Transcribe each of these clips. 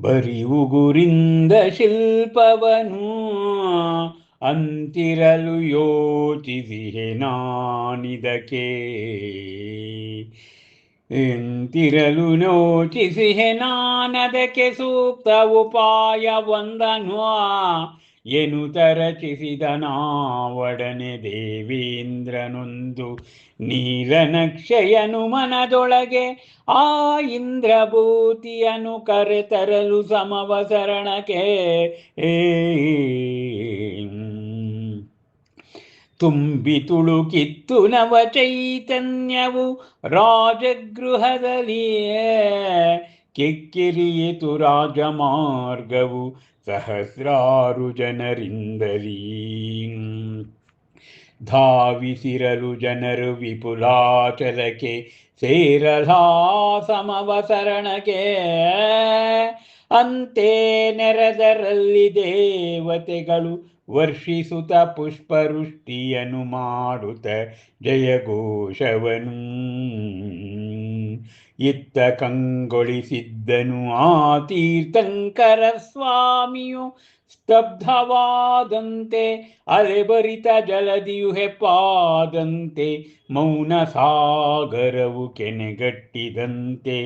ಬರಿ ಗುರಿಂದ ಶಿಲ್ಪವನು ಅಂತಿರಲು ಯೋಚಿಸಿಹೆ ನಾನಿದಕ್ಕೆ. ಎಂತಿರಲು ಯೋಚಿಸಿಹೆ ನಾನದಕ್ಕೆ ಸೂಕ್ತ ಉಪಾಯ ಒಂದನು ತರಚಿಸಿದ ರಚಿಸಿದ ದೇವೀಂದ್ರನೊಂದು ನೀಲನಕ್ಷೆಯನು ಮನದೊಳಗೆ ಆ ಇಂದ್ರಭೂತಿಯನು ಕರೆತರಲು ಸಮವಸರಣಕ್ಕೆ. ತುಂಬಿ ತುಳುಕಿತ್ತು ನವ ಚೈತನ್ಯವು ರಾಜಗೃಹದಲ್ಲಿಯೇ. ಕೆಕ್ಕಿರಿಯಿತು ರಾಜಮಾರ್ಗವು ಸಹಸ್ರಾರು ಜನರಿಂದಲೀ. ಧಾವಿಸಿರಲು ಜನರು ವಿಪುಲಾಚಲಕ್ಕೆ ಸೇರಲಾ ಸಮವಸರಣಕ್ಕೆ. ಅಂತೆ ನೆರೆದರಲ್ಲಿ ದೇವತೆಗಳು ವರ್ಷಿಸುತ್ತ ಪುಷ್ಪವೃಷ್ಟಿಯನ್ನು ಮಾಡುತ್ತ ಜಯಘೋಷವನು. ಇತ್ತ ಕಂಗೊಳಿಸಿದ್ದನು ಆ ತೀರ್ಥಂಕರ ಸ್ವಾಮಿಯು ಸ್ತಬ್ಧವಾದಂತೆ ಅಲೆಬರಿತ ಜಲದಿಯು ಹೆಪ್ಪಾದಂತೆ ಮೌನ ಸಾಗರವು ಕೆನೆಗಟ್ಟಿದಂತೆ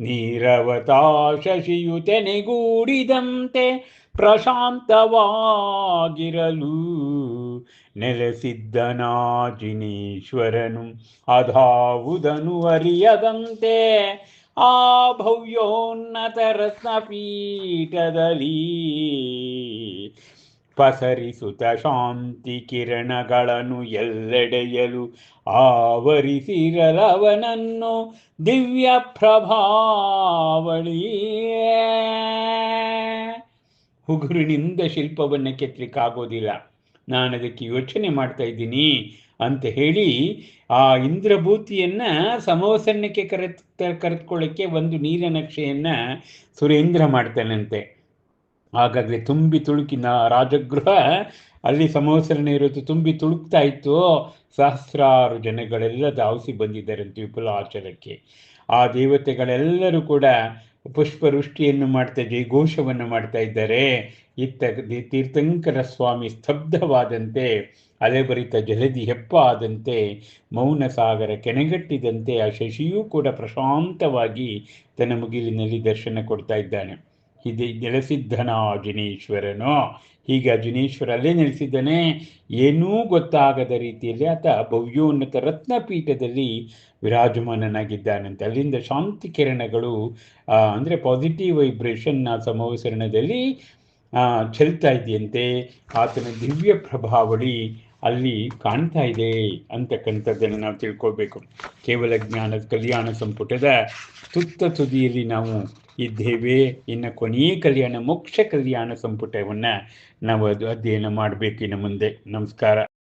ನೀರವತಾ ಶಶಿಯು ತೆನೆಗೂಡಿದಂತೆ ಪ್ರಶಾಂತವಾಗಿರಲು ನೆಲೆಸಿದ್ದನಾಜಿನೀಶ್ವರನು ಅಧಾವುದನು ಅರಿಯದಂತೆ ಆ ಭವ್ಯೋನ್ನತ ರತ್ನಪೀಠದಲ್ಲಿ ಪಸರಿಸುತ್ತ ಶಾಂತಿ ಕಿರಣಗಳನ್ನು ಎಲ್ಲೆಡೆಯಲು ಆವರಿಸಿರಲವನನ್ನು ದಿವ್ಯ ಪ್ರಭಾವಳಿ ಹುಗುರಿನಿಂದ ಶಿಲ್ಪವನ್ನು ಕೆತ್ತಲಿಕ್ಕಾಗೋದಿಲ್ಲ ನಾನು ಅದಕ್ಕೆ ಯೋಚನೆ ಮಾಡ್ತಾ ಇದ್ದೀನಿ ಅಂತ ಹೇಳಿ ಆ ಇಂದ್ರಭೂತಿಯನ್ನ ಸಮವಸರಣಕ್ಕೆ ಕರೆತ್ ಕರೆದುಕೊಳ್ಳಕ್ಕೆ ಒಂದು ನೀರನಕ್ಷೆಯನ್ನು ಸುರೇಂದ್ರ ಮಾಡ್ತಾನಂತೆ. ಹಾಗಾದರೆ ತುಂಬಿ ತುಳುಕಿನ ರಾಜಗೃಹ ಅಲ್ಲಿ ಸಮವಸರಣೆ ಇರೋದು ತುಂಬಿ ತುಳುಕ್ತಾ ಇತ್ತು. ಸಹಸ್ರಾರು ಜನಗಳೆಲ್ಲ ಧಾವಿಸಿ ವಿಪುಲ ವಿಪುಲಾಚಲಕ್ಕೆ. ಆ ದೇವತೆಗಳೆಲ್ಲರೂ ಕೂಡ ಪುಷ್ಪವೃಷ್ಟಿಯನ್ನು ಮಾಡ್ತಾ ಜಯಘೋಷವನ್ನು ಮಾಡ್ತಾ ಇದ್ದಾರೆ. ಇತ್ತ ತೀರ್ಥಂಕರ ಸ್ವಾಮಿ ಸ್ತಬ್ಧವಾದಂತೆ ಅಲೆಬರಿತ ಜಲದಿ ಹೆಪ್ಪಾದಂತೆ, ಮೌನ ಸಾಗರ ಕೆನೆಗಟ್ಟಿದಂತೆ ಆ ಶಶಿಯೂ ಕೂಡ ಪ್ರಶಾಂತವಾಗಿ ತನ್ನ ಮುಗಿಲಿನಲ್ಲಿ ದರ್ಶನ ಕೊಡ್ತಾ ಇದ್ದಾನೆ. ಇದು ನೆಲೆಸಿದ್ದನ ಅಜಿನೇಶ್ವರನು ಹೀಗೆ ಅಜಿನೇಶ್ವರ ಅಲ್ಲೇ ನೆಲೆಸಿದ್ದಾನೆ ಏನೂ ಗೊತ್ತಾಗದ ರೀತಿಯಲ್ಲಿ ಆತ ಭವ್ಯೋನ್ನತ ರತ್ನಪೀಠದಲ್ಲಿ ವಿರಾಜಮಾನನಾಗಿದ್ದಾನಂತೆ. ಅಲ್ಲಿಂದ ಶಾಂತಿ ಕಿರಣಗಳು ಅಂದರೆ ಪಾಸಿಟಿವ್ ವೈಬ್ರೇಷನ್ ಆ ಸಮವಸರಣದಲ್ಲಿ ಚೆಲ್ತಾ ಇದೆಯಂತೆ. ಆತನ ದಿವ್ಯ ಪ್ರಭಾವಳಿ ಅಲ್ಲಿ ಕಾಣ್ತಾ ಇದೆ ಅಂತಕ್ಕಂಥದ್ದನ್ನು ನಾವು ತಿಳ್ಕೊಳ್ಬೇಕು. ಕೇವಲ ಜ್ಞಾನ, ಕಲ್ಯಾಣ ಸಂಪುಟದ ತುತ್ತ ತುದಿಯಲ್ಲಿ ನಾವು ಇದ್ದೇವೆ. ಇನ್ನು ಕೊನೆಯ ಕಲ್ಯಾಣ, ಮೋಕ್ಷ ಕಲ್ಯಾಣ ಸಂಪುಟವನ್ನು ನಾವು ಅದು ಅಧ್ಯಯನ ಮಾಡಬೇಕು ಇನ್ನು ಮುಂದೆ. ನಮಸ್ಕಾರ.